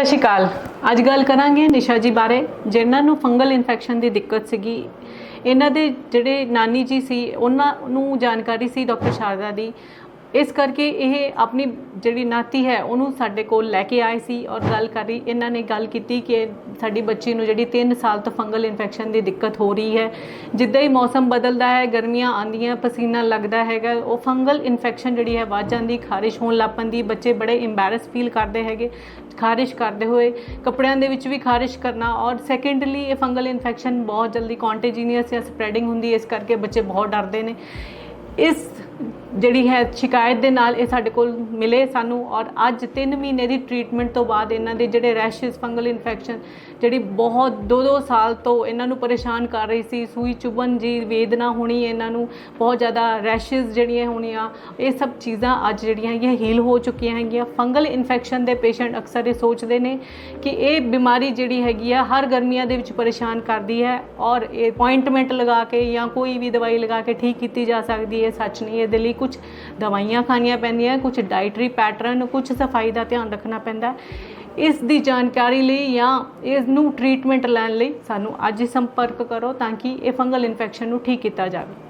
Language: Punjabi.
ਸਤਿ ਸ਼੍ਰੀ ਅਕਾਲ। ਅੱਜ ਗੱਲ ਕਰਾਂਗੇ ਨਿਸ਼ਾ ਜੀ ਬਾਰੇ, ਜਿਨ੍ਹਾਂ ਨੂੰ ਫੰਗਲ ਇਨਫੈਕਸ਼ਨ ਦੀ ਦਿੱਕਤ ਸੀਗੀ। ਇਹਨਾਂ ਦੇ ਜਿਹੜੇ ਨਾਨੀ ਜੀ ਸੀ, ਉਹਨਾਂ ਨੂੰ ਜਾਣਕਾਰੀ ਸੀ ਡਾਕਟਰ ਸ਼ਾਰਦਾ ਦੀ। ਇਸ ਕਰਕੇ ਇਹ ਆਪਣੀ ਜਿਹੜੀ ਨਾਤੀ ਹੈ, ਉਹਨੂੰ ਸਾਡੇ ਕੋਲ ਲੈ ਕੇ ਆਏ ਸੀ ਔਰ ਗੱਲ ਕਰੀ ਇਹਨਾਂ ਨੇ ਗੱਲ ਕੀਤੀ ਕਿ ਸਾਡੀ ਬੱਚੀ ਨੂੰ ਜਿਹੜੀ 3 ਸਾਲ ਤੋਂ ਫੰਗਲ ਇਨਫੈਕਸ਼ਨ ਦੀ ਦਿੱਕਤ ਹੋ ਰਹੀ ਹੈ। ਜਿੱਦਾਂ ਹੀ ਮੌਸਮ ਬਦਲਦਾ ਹੈ, ਗਰਮੀਆਂ ਆਉਂਦੀਆਂ, ਪਸੀਨਾ ਲੱਗਦਾ ਹੈਗਾ, ਉਹ ਫੰਗਲ ਇਨਫੈਕਸ਼ਨ ਜਿਹੜੀ ਹੈ, ਵੱਧ ਜਾਂਦੀ, ਖਾਰਿਸ਼ ਹੋਣ ਲੱਗ ਪੈਂਦੀ, ਬੱਚੇ ਬੜੇ ਇੰਬੈਰਸ ਫੀਲ ਕਰਦੇ ਹੈਗੇ, ਖਾਰਿਸ਼ ਕਰਦੇ ਹੋਏ, ਕੱਪੜਿਆਂ ਦੇ ਵਿੱਚ ਵੀ ਖਾਰਿਸ਼ ਕਰਨਾ ਔਰ ਸੈਕੰਡਲੀ ਇਹ ਫੰਗਲ ਇਨਫੈਕਸ਼ਨ ਬਹੁਤ ਜਲਦੀ ਕੰਟੇਜੀਨੀਅਸ ਜਾਂ ਸਪਰੈਡਿੰਗ ਹੁੰਦੀ ਹੈ, ਇਸ ਕਰਕੇ ਬੱਚੇ ਬਹੁਤ ਡਰਦੇ ਨੇ। ਇਸ ਜਿਹੜੀ ਹੈ ਸ਼ਿਕਾਇਤ ਦੇ ਨਾਲ ਇਹ ਸਾਡੇ ਕੋਲ ਮਿਲੇ ਸਾਨੂੰ ਔਰ ਅੱਜ 3 ਮਹੀਨੇ ਦੀ ਟ੍ਰੀਟਮੈਂਟ ਤੋਂ ਬਾਅਦ ਇਹਨਾਂ ਦੇ ਜਿਹੜੇ ਰੈਸ਼ਸ ਫੰਗਲ ਇਨਫੈਕਸ਼ਨ ਜਿਹੜੀ ਬਹੁਤ 2-2 ਸਾਲ ਤੋਂ ਇਹਨਾਂ ਨੂੰ ਪਰੇਸ਼ਾਨ ਕਰ ਰਹੀ ਸੀ, ਸੂਈ ਚੁਭਨ ਜੀ ਵੇਦਨਾ ਹੋਣੀ ਇਹਨਾਂ ਨੂੰ, ਬਹੁਤ ਜ਼ਿਆਦਾ ਰੈਸ਼ਸ ਜਿਹੜੀਆਂ ਹੋਣੀਆਂ, ਇਹ ਸਭ ਚੀਜ਼ਾਂ ਅੱਜ ਜਿਹੜੀਆਂ ਹੈਗੀਆਂ ਹੀਲ ਹੋ ਚੁੱਕੀਆਂ ਹੈਗੀਆਂ। ਫੰਗਲ ਇਨਫੈਕਸ਼ਨ ਦੇ ਪੇਸ਼ੈਂਟ ਅਕਸਰ ਇਹ ਸੋਚਦੇ ਨੇ ਕਿ ਇਹ ਬਿਮਾਰੀ ਜਿਹੜੀ ਹੈਗੀ ਆ ਹਰ ਗਰਮੀਆਂ ਦੇ ਵਿੱਚ ਪਰੇਸ਼ਾਨ ਕਰਦੀ ਹੈ ਔਰ ਇਹ ਅਪਾਇੰਟਮੈਂਟ ਲਗਾ ਕੇ ਜਾਂ ਕੋਈ ਵੀ ਦਵਾਈ ਲਗਾ ਕੇ ਠੀਕ ਕੀਤੀ ਜਾ ਸਕਦੀ ਹੈ, ਸੱਚ ਨਹੀਂ, ਇਹਦੇ ਲਈ ਕੁਝ ਦਵਾਈਆਂ ਖਾਣੀਆਂ ਪੈਂਦੀਆਂ ਕੁਝ ਡਾਈਟਰੀ ਪੈਟਰਨ ਕੁਝ ਸਫ਼ਾਈ ਦਾ ਧਿਆਨ ਰੱਖਣਾ ਪੈਂਦਾ। ਇਸ ਦੀ ਜਾਣਕਾਰੀ ਲਈ ਜਾਂ ਇਸ ਨੂੰ ਟ੍ਰੀਟਮੈਂਟ ਲੈਣ ਲਈ ਸਾਨੂੰ ਅੱਜ ਹੀ ਸੰਪਰਕ ਕਰੋ ਤਾਂ ਕਿ ਇਹ ਫੰਗਲ ਇਨਫੈਕਸ਼ਨ ਨੂੰ ਠੀਕ ਕੀਤਾ ਜਾਵੇ।